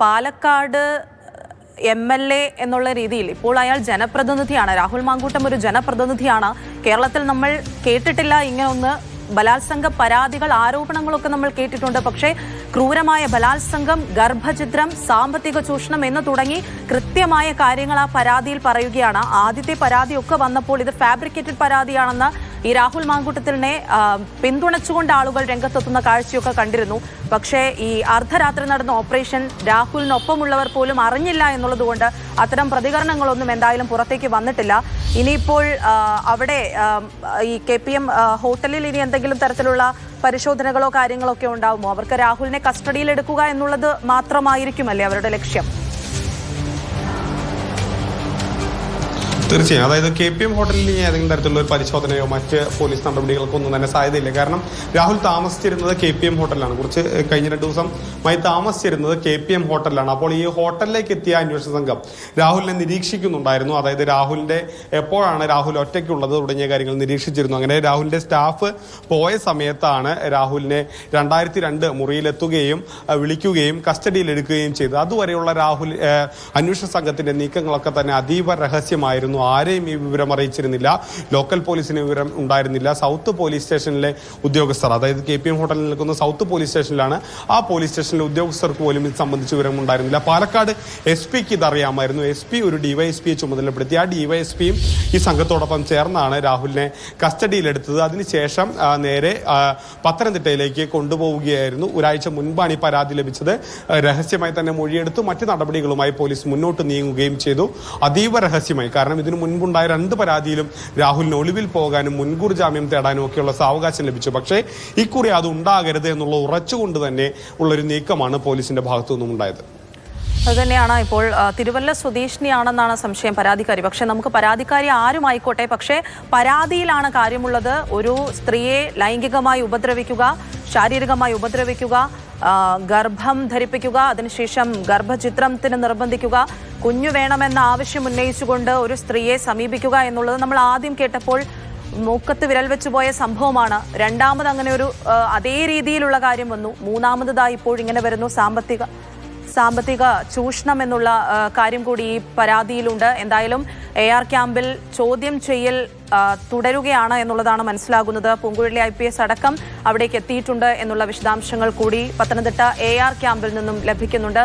Palakkad M L A എന്നുള്ള രീതിയിൽ ഇപ്പോൾ അയാൾ ജനപ്രതിനിധിയാണ്. രാഹുൽ മാങ്കൂട്ടം ഒരു ജനപ്രതിനിധിയാണ്. കേരളത്തിൽ നമ്മൾ കേട്ടിട്ടില്ല ഇങ്ങനൊന്ന് ബലാത്സംഗ പരാതികൾ ആരോപണങ്ങളൊക്കെ നമ്മൾ കേട്ടിട്ടുണ്ട്. പക്ഷേ ക്രൂരമായ ബലാത്സംഗം ഗർഭചിത്രം സാമ്പത്തിക ചൂഷണം എന്ന് തുടങ്ങി കൃത്യമായ കാര്യങ്ങൾ ആ പരാതിയിൽ പറയുകയാണ്. ആദ്യത്തെ പരാതിയൊക്കെ വന്നപ്പോൾ ഇത് ഫാബ്രിക്കേറ്റഡ് പരാതിയാണെന്ന് ഈ രാഹുൽ മാങ്കൂട്ടത്തിനെ ആ, പിന്തുണച്ചുകൊണ്ട് ആളുകൾ രംഗത്തെത്തുന്ന കാഴ്ചയൊക്കെ കണ്ടിരുന്നു. പക്ഷേ ഈ അർദ്ധരാത്രി നടന്ന ഓപ്പറേഷൻ രാഹുലിനൊപ്പമുള്ളവർ പോലും അറിഞ്ഞില്ല എന്നുള്ളതുകൊണ്ട് അത്തരം പ്രതികരണങ്ങളൊന്നും എന്തായാലും പുറത്തേക്ക് വന്നിട്ടില്ല. ഇനിയിപ്പോൾ അവിടെ ഈ കെ പി എം ഹോട്ടലിൽ ഇനി എന്തെങ്കിലും തരത്തിലുള്ള പരിശോധനകളോ കാര്യങ്ങളോ ഒക്കെ ഉണ്ടാവുമോ? അവർക്ക് രാഹുലിനെ കസ്റ്റഡിയിൽ എടുക്കുക എന്നുള്ളത് മാത്രമായിരിക്കുമല്ലേ അവരുടെ ലക്ഷ്യം? തീർച്ചയായും. അതായത് കെ പി എം ഹോട്ടലിൽ ഇനി ഏതെങ്കിലും തരത്തിലുള്ള ഒരു പരിശോധനയോ മറ്റ് പോലീസ് നടപടികൾക്കോ ഒന്നും തന്നെ സാധ്യതയില്ല. കാരണം രാഹുൽ താമസിച്ചിരുന്നത് കെ പി എം ഹോട്ടലിലാണ്. കുറച്ച് കഴിഞ്ഞ രണ്ട് ദിവസമായി താമസിച്ചിരുന്നത് കെ പി എം ഹോട്ടലിലാണ്. അപ്പോൾ ഈ ഹോട്ടലിലേക്ക് എത്തിയ അന്വേഷണ സംഘം രാഹുലിനെ നിരീക്ഷിക്കുന്നുണ്ടായിരുന്നു. അതായത് രാഹുലിന്റെ എപ്പോഴാണ് രാഹുൽ ഒറ്റയ്ക്കുള്ളത് തുടങ്ങിയ കാര്യങ്ങൾ നിരീക്ഷിച്ചിരുന്നു. അങ്ങനെ രാഹുലിന്റെ സ്റ്റാഫ് പോയ സമയത്താണ് രാഹുലിനെ രണ്ടായിരത്തി രണ്ട് മുറിയിലെത്തുകയും വിളിക്കുകയും കസ്റ്റഡിയിൽ എടുക്കുകയും ചെയ്തത്. അതുവരെയുള്ള രാഹുൽ അന്വേഷണ സംഘത്തിന്റെ നീക്കങ്ങളൊക്കെ തന്നെ അതീവ രഹസ്യമായിരുന്നു. ആരെയും ഈ വിവരം അറിയിച്ചിരുന്നില്ല. ലോക്കൽ പോലീസിന് വിവരം ഉണ്ടായിരുന്നില്ല. സൗത്ത് പോലീസ് സ്റ്റേഷനിലെ ഉദ്യോഗസ്ഥർ അതായത് കെ പി എം ഹോട്ടലിൽ നിൽക്കുന്ന സൗത്ത് പോലീസ് സ്റ്റേഷനിലാണ് ആ പോലീസ് സ്റ്റേഷനിലെ ഉദ്യോഗസ്ഥർക്ക് പോലും ഇത് സംബന്ധിച്ച് വിവരം ഉണ്ടായിരുന്നില്ല പാലക്കാട് എസ് പിക്ക് ഇതറിയാമായിരുന്നു. എസ് പി ഒരു ഡിവൈഎസ്പിയെ ചുമതലപ്പെടുത്തി. ആ ഡിവൈഎസ്പിയും ഈ സംഘത്തോടൊപ്പം ചേർന്നാണ് രാഹുലിനെ കസ്റ്റഡിയിലെടുത്തത്. അതിനുശേഷം നേരെ പത്തനംതിട്ടയിലേക്ക് കൊണ്ടുപോവുകയായിരുന്നു. ഒരാഴ്ച മുൻപാണ് ഈ പരാതി ലഭിച്ചത്. രഹസ്യമായി തന്നെ മൊഴിയെടുത്തു. മറ്റ് നടപടികളുമായി പോലീസ് മുന്നോട്ട് നീങ്ങുകയും ചെയ്തു. അതീവ രഹസ്യമായി. കാരണം ഇതിനു മുൻപുണ്ടായ രണ്ട് പരാതിയിലും രാഹുലിന് ഒളിവിൽ പോകാനും മുൻകൂർ ജാമ്യം തേടാനും ഒക്കെയുള്ള സാവകാശം ലഭിച്ചു. പക്ഷേ ഇക്കുറി അത് ഉണ്ടാകരുത് എന്നുള്ള ഉറച്ചുകൊണ്ട് തന്നെ ഉള്ളൊരു നീക്കമാണ് പോലീസിന്റെ ഭാഗത്തു നിന്നും ഉണ്ടായത്. അതുതന്നെയാണ് ഇപ്പോൾ തിരുവല്ല സ്വദേശിനിയാണെന്നാണ് സംശയം പരാതിക്കാരി. പക്ഷെ നമുക്ക് പരാതിക്കാരി ആരുമായിക്കോട്ടെ? പക്ഷേ പരാതിയിലാണ് കാര്യമുള്ളത്. ഒരു സ്ത്രീയെ ലൈംഗികമായി ഉപദ്രവിക്കുക ശാരീരികമായി ഉപദ്രവിക്കുക ഗർഭം ധരിപ്പിക്കുക അതിനുശേഷം ഗർഭചിത്രത്തിന് നിർബന്ധിക്കുക കുഞ്ഞു വേണമെന്ന ആവശ്യം ഉന്നയിച്ചുകൊണ്ട് ഒരു സ്ത്രീയെ സമീപിക്കുക എന്നുള്ളത് നമ്മൾ ആദ്യം കേട്ടപ്പോൾ മൂക്കത്ത് വിരൽ വെച്ചു പോയ സംഭവമാണ്. രണ്ടാമത് അങ്ങനെ ഒരു അതേ രീതിയിലുള്ള കാര്യം വന്നു. മൂന്നാമതായി ഇപ്പോൾ ഇങ്ങനെ വരുന്നു സാമ്പത്തിക സാമ്പത്തിക ചൂഷണം എന്നുള്ള കാര്യം കൂടി ഈ പരാതിയിലുണ്ട്. എന്തായാലും എ ആർ ക്യാമ്പിൽ ചോദ്യം ചെയ്യൽ തുടരുകയാണ് എന്നുള്ളതാണ് മനസ്സിലാകുന്നത്. പൂങ്കുഴലി ഐ പി എസ് അടക്കം അവിടേക്ക് എത്തിയിട്ടുണ്ട് എന്നുള്ള വിശദാംശങ്ങൾ കൂടി പത്തനംതിട്ട എ ആർ ക്യാമ്പിൽ നിന്നും ലഭിക്കുന്നുണ്ട്.